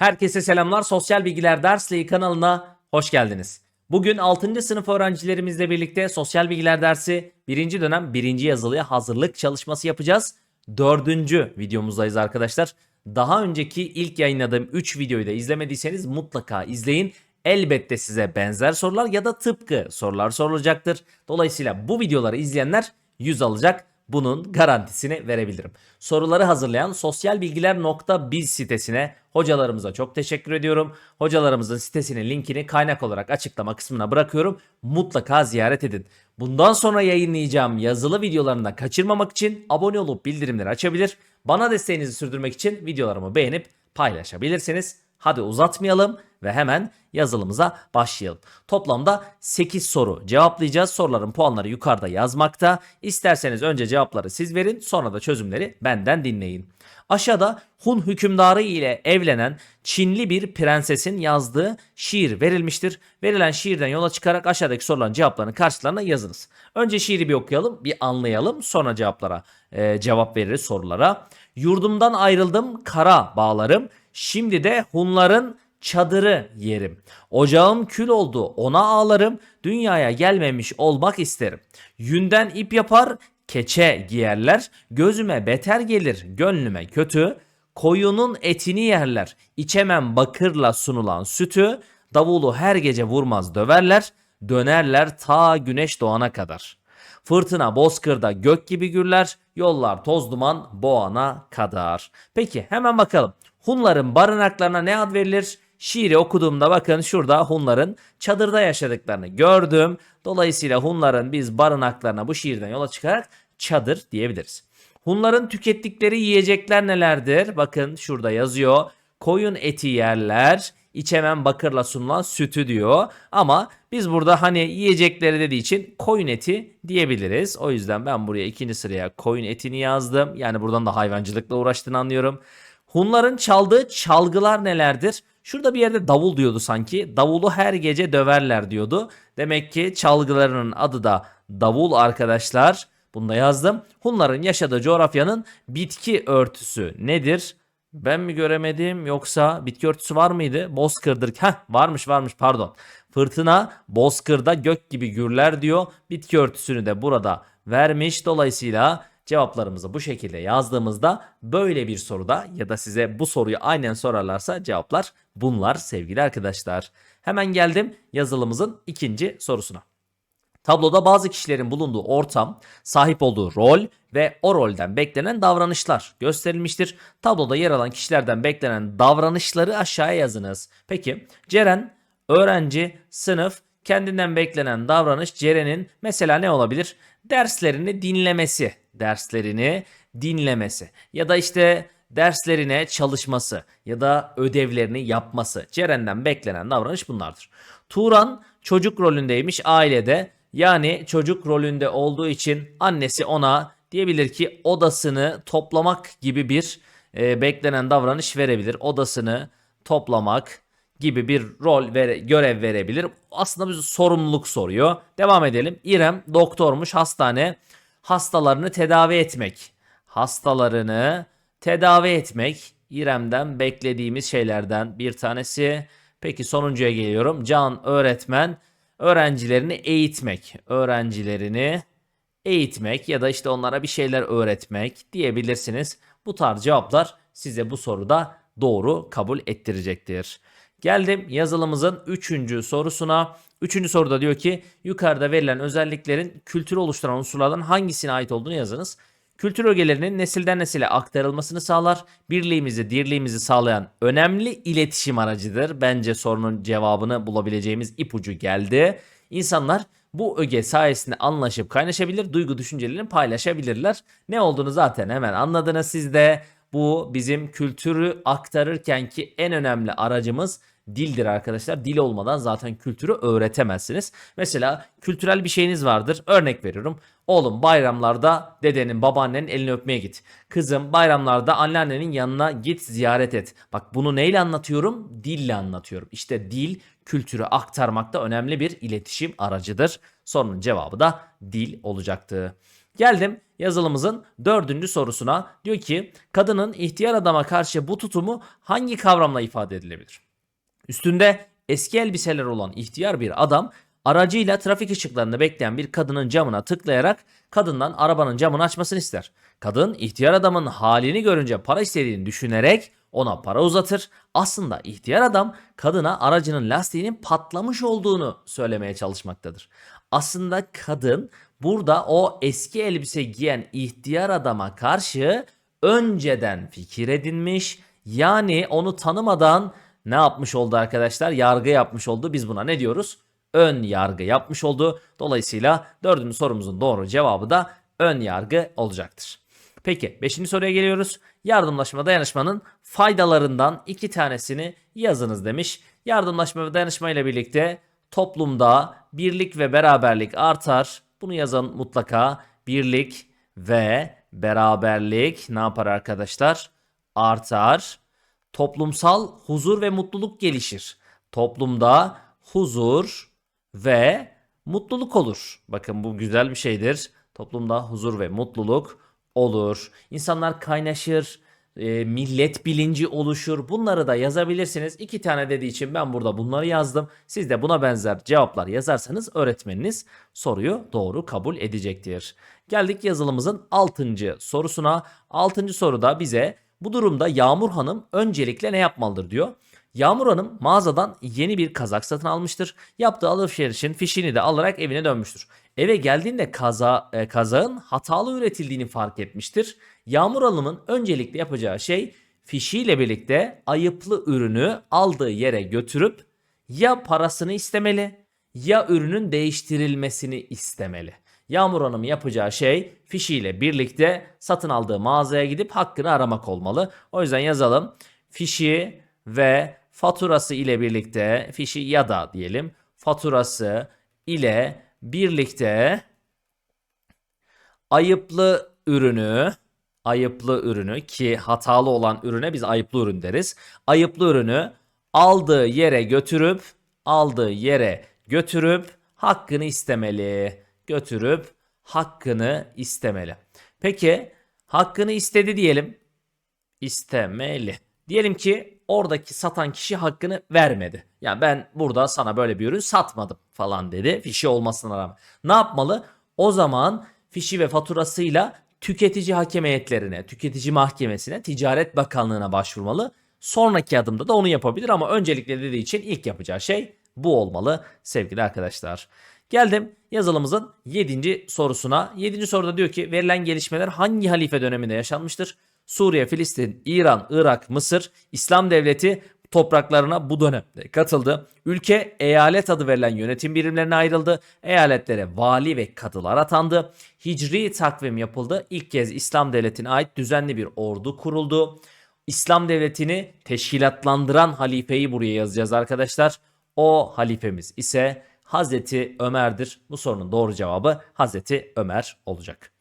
Herkese selamlar. Sosyal Bilgiler Dersliği kanalına hoş geldiniz. Bugün 6. sınıf öğrencilerimizle birlikte Sosyal Bilgiler dersi 1. dönem 1. yazılıya hazırlık çalışması yapacağız. 4. videomuzdayız arkadaşlar. Daha önceki ilk yayınladığım 3 videoyu da izlemediyseniz mutlaka izleyin. Elbette size benzer sorular ya da tıpkı sorular sorulacaktır. Dolayısıyla bu videoları izleyenler 100 alacak. Bunun garantisini verebilirim. Soruları hazırlayan sosyalbilgiler.biz sitesine hocalarımıza çok teşekkür ediyorum. Hocalarımızın sitesinin linkini kaynak olarak açıklama kısmına bırakıyorum. Mutlaka ziyaret edin. Bundan sonra yayınlayacağım yazılı videolarını kaçırmamak için abone olup bildirimleri açabilir. Bana desteğinizi sürdürmek için videolarımı beğenip paylaşabilirsiniz. Hadi uzatmayalım ve hemen yazılımıza başlayalım. Toplamda 8 soru cevaplayacağız. Soruların puanları yukarıda yazmakta. İsterseniz önce cevapları siz verin sonra da çözümleri benden dinleyin. Aşağıda Hun hükümdarı ile evlenen Çinli bir prensesin yazdığı şiir verilmiştir. Verilen şiirden yola çıkarak aşağıdaki soruların cevaplarını karşılarına yazınız. Önce şiiri bir okuyalım, bir anlayalım. Sonra cevaplara e, cevap veririz sorulara. Yurdumdan ayrıldım kara bağlarım. Şimdi de Hunların çadırı yerim. Ocağım kül oldu ona ağlarım. Dünyaya gelmemiş olmak isterim. Yünden ip yapar keçe giyerler. Gözüme beter gelir gönlüme kötü. Koyunun etini yerler. İçemem bakırla sunulan sütü. Davulu her gece vurmaz döverler. Dönerler ta güneş doğana kadar. Fırtına bozkırda gök gibi gürler. Yollar toz duman boğana kadar. Peki hemen bakalım. Hunların barınaklarına ne ad verilir? Şiiri okuduğumda bakın şurada Hunların çadırda yaşadıklarını gördüm. Dolayısıyla Hunların biz barınaklarına bu şiirden yola çıkarak çadır diyebiliriz. Hunların tükettikleri yiyecekler nelerdir? Bakın şurada yazıyor. Koyun eti yerler, içemem bakırla sunulan sütü diyor. Ama biz burada hani yiyecekleri dediği için koyun eti diyebiliriz. O yüzden ben buraya ikinci sıraya koyun etini yazdım. Yani buradan da hayvancılıkla uğraştığını anlıyorum. Hunların çaldığı çalgılar nelerdir? Şurada bir yerde davul diyordu sanki. Davulu her gece döverler diyordu. Demek ki çalgılarının adı da davul arkadaşlar. Bunu da yazdım. Hunların yaşadığı coğrafyanın bitki örtüsü nedir? Ben mi göremedim yoksa bitki örtüsü var mıydı? Bozkırdır. Heh varmış varmış pardon. Fırtına bozkırda gök gibi gürler diyor. Bitki örtüsünü de burada vermiş. Dolayısıyla cevaplarımızı bu şekilde yazdığımızda böyle bir soruda ya da size bu soruyu aynen sorarlarsa cevaplar bunlar sevgili arkadaşlar. Hemen geldim yazılımızın ikinci sorusuna. Tabloda bazı kişilerin bulunduğu ortam, sahip olduğu rol ve o rolden beklenen davranışlar gösterilmiştir. Tabloda yer alan kişilerden beklenen davranışları aşağıya yazınız. Peki Ceren öğrenci, sınıf, kendinden beklenen davranış Ceren'in mesela ne olabilir? Derslerini dinlemesi, derslerini dinlemesi ya da işte derslerine çalışması ya da ödevlerini yapması. Ceren'den beklenen davranış bunlardır. Turan çocuk rolündeymiş ailede. Yani çocuk rolünde olduğu için annesi ona diyebilir ki odasını toplamak gibi bir e, beklenen davranış verebilir. Odasını toplamak gibi bir rol vere, görev verebilir. Aslında bir sorumluluk soruyor. Devam edelim. İrem doktormuş hastane hastalarını tedavi etmek. Hastalarını tedavi etmek İrem'den beklediğimiz şeylerden bir tanesi. Peki sonuncuya geliyorum. Can öğretmen öğrencilerini eğitmek. Öğrencilerini eğitmek ya da işte onlara bir şeyler öğretmek diyebilirsiniz. Bu tarz cevaplar size bu soruda doğru kabul ettirecektir. Geldim yazılımızın 3. sorusuna. 3. soruda diyor ki yukarıda verilen özelliklerin kültürü oluşturan unsurlardan hangisine ait olduğunu yazınız. Kültür ögelerinin nesilden nesile aktarılmasını sağlar. Birliğimizi, dirliğimizi sağlayan önemli iletişim aracıdır. Bence sorunun cevabını bulabileceğimiz ipucu geldi. İnsanlar bu öge sayesinde anlaşıp kaynaşabilir, duygu düşüncelerini paylaşabilirler. Ne olduğunu zaten hemen anladınız siz de. Bu bizim kültürü aktarırken ki en önemli aracımız dildir arkadaşlar. Dil olmadan zaten kültürü öğretemezsiniz. Mesela kültürel bir şeyiniz vardır. Örnek veriyorum. Oğlum bayramlarda dedenin, babaannenin elini öpmeye git. Kızım bayramlarda anneannenin yanına git ziyaret et. Bak bunu neyle anlatıyorum? Dille anlatıyorum. İşte dil kültürü aktarmakta önemli bir iletişim aracıdır. Sorunun cevabı da dil olacaktı. Geldim yazılımızın dördüncü sorusuna. Diyor ki kadının ihtiyar adama karşı bu tutumu hangi kavramla ifade edilebilir? Üstünde eski elbiseler olan ihtiyar bir adam aracıyla trafik ışıklarında bekleyen bir kadının camına tıklayarak kadından arabanın camını açmasını ister. Kadın ihtiyar adamın halini görünce para istediğini düşünerek ona para uzatır. Aslında ihtiyar adam kadına aracının lastiğinin patlamış olduğunu söylemeye çalışmaktadır. Aslında kadın burada o eski elbise giyen ihtiyar adama karşı önceden fikir edinmiş. Yani onu tanımadan ne yapmış oldu arkadaşlar? Yargı yapmış oldu. Biz buna ne diyoruz? Ön yargı yapmış oldu. Dolayısıyla dördüncü sorumuzun doğru cevabı da ön yargı olacaktır. Peki 5. soruya geliyoruz. Yardımlaşma dayanışmanın faydalarından iki tanesini yazınız demiş. Yardımlaşma ve dayanışma ile birlikte toplumda birlik ve beraberlik artar. Bunu yazın mutlaka. Birlik ve beraberlik ne yapar arkadaşlar? Artar. Toplumsal huzur ve mutluluk gelişir. Toplumda huzur ve mutluluk olur. Bakın bu güzel bir şeydir. Toplumda huzur ve mutluluk olur. İnsanlar kaynaşır, e, millet bilinci oluşur. Bunları da yazabilirsiniz. İki tane dediği için ben burada bunları yazdım. Siz de buna benzer cevaplar yazarsanız öğretmeniniz soruyu doğru kabul edecektir. Geldik yazılımızın 6. sorusuna. 6. soruda bize bu durumda Yağmur Hanım öncelikle ne yapmalıdır diyor. Yağmur Hanım mağazadan yeni bir kazak satın almıştır. Yaptığı alışverişin fişini de alarak evine dönmüştür. Eve geldiğinde kaza, e, kazağın hatalı üretildiğini fark etmiştir. Yağmur Hanım'ın öncelikle yapacağı şey fişiyle birlikte ayıplı ürünü aldığı yere götürüp ya parasını istemeli ya ürünün değiştirilmesini istemeli. Yağmur Hanım yapacağı şey fişiyle birlikte satın aldığı mağazaya gidip hakkını aramak olmalı. O yüzden yazalım. Fişi ve faturası ile birlikte fişi ya da diyelim faturası ile birlikte ayıplı ürünü ayıplı ürünü ki hatalı olan ürüne biz ayıplı ürün deriz. Ayıplı ürünü aldığı yere götürüp aldığı yere götürüp hakkını istemeli. Götürüp hakkını istemeli. Peki hakkını istedi diyelim. İstemeli. Diyelim ki oradaki satan kişi hakkını vermedi. Yani ben burada sana böyle bir ürün satmadım falan dedi. Fişi olmasına rağmen. Ne yapmalı? O zaman fişi ve faturasıyla tüketici hakem heyetlerine, tüketici mahkemesine, Ticaret Bakanlığı'na başvurmalı. Sonraki adımda da onu yapabilir ama öncelikle dediği için ilk yapacağı şey bu olmalı sevgili arkadaşlar. Geldim yazılımızın 7. sorusuna. 7. soruda diyor ki verilen gelişmeler hangi halife döneminde yaşanmıştır? Suriye, Filistin, İran, Irak, Mısır, İslam devleti topraklarına bu dönemde katıldı. Ülke eyalet adı verilen yönetim birimlerine ayrıldı. Eyaletlere vali ve kadılar atandı. Hicri takvim yapıldı. İlk kez İslam devletine ait düzenli bir ordu kuruldu. İslam devletini teşkilatlandıran halifeyi buraya yazacağız arkadaşlar. O halifemiz ise Hazreti Ömer'dir. Bu sorunun doğru cevabı Hazreti Ömer olacak.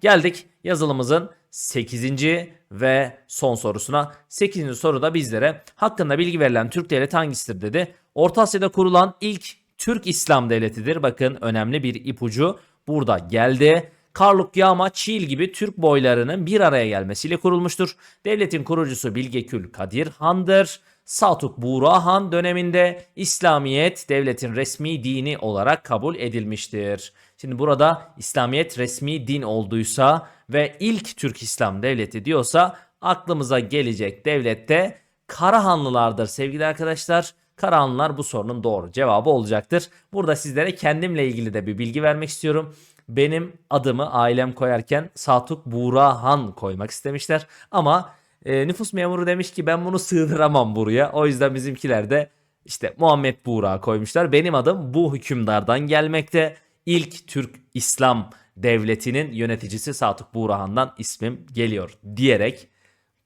Geldik yazılımızın 8. ve son sorusuna. 8. soruda bizlere hakkında bilgi verilen Türk devleti hangisidir dedi. Orta Asya'da kurulan ilk Türk İslam devletidir. Bakın önemli bir ipucu burada geldi. Karluk Yağma, Çiğil gibi Türk boylarının bir araya gelmesiyle kurulmuştur. Devletin kurucusu Bilgekül Kadir Han'dır. Saltuk Buğra Han döneminde İslamiyet devletin resmi dini olarak kabul edilmiştir. Şimdi burada İslamiyet resmi din olduysa ve ilk Türk İslam devleti diyorsa aklımıza gelecek devlette Karahanlılardır sevgili arkadaşlar. Karahanlılar bu sorunun doğru cevabı olacaktır. Burada sizlere kendimle ilgili de bir bilgi vermek istiyorum. Benim adımı ailem koyarken Satuk Buğra Han koymak istemişler. Ama e, nüfus memuru demiş ki ben bunu sığdıramam buraya. O yüzden bizimkiler de işte Muhammed Buğra koymuşlar. Benim adım bu hükümdardan gelmekte. İlk Türk İslam devletinin yöneticisi Satuk Buğrahan'dan ismim geliyor diyerek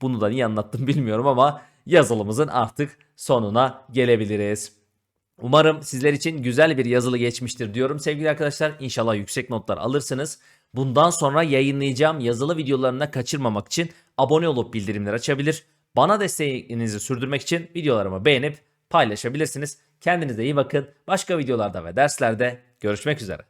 bunu da niye anlattım bilmiyorum ama yazılımızın artık sonuna gelebiliriz. Umarım sizler için güzel bir yazılı geçmiştir diyorum sevgili arkadaşlar. İnşallah yüksek notlar alırsınız. Bundan sonra yayınlayacağım yazılı videolarını kaçırmamak için abone olup bildirimleri açabilir. Bana desteğinizi sürdürmek için videolarımı beğenip paylaşabilirsiniz. Kendinize iyi bakın. Başka videolarda ve derslerde görüşmek üzere.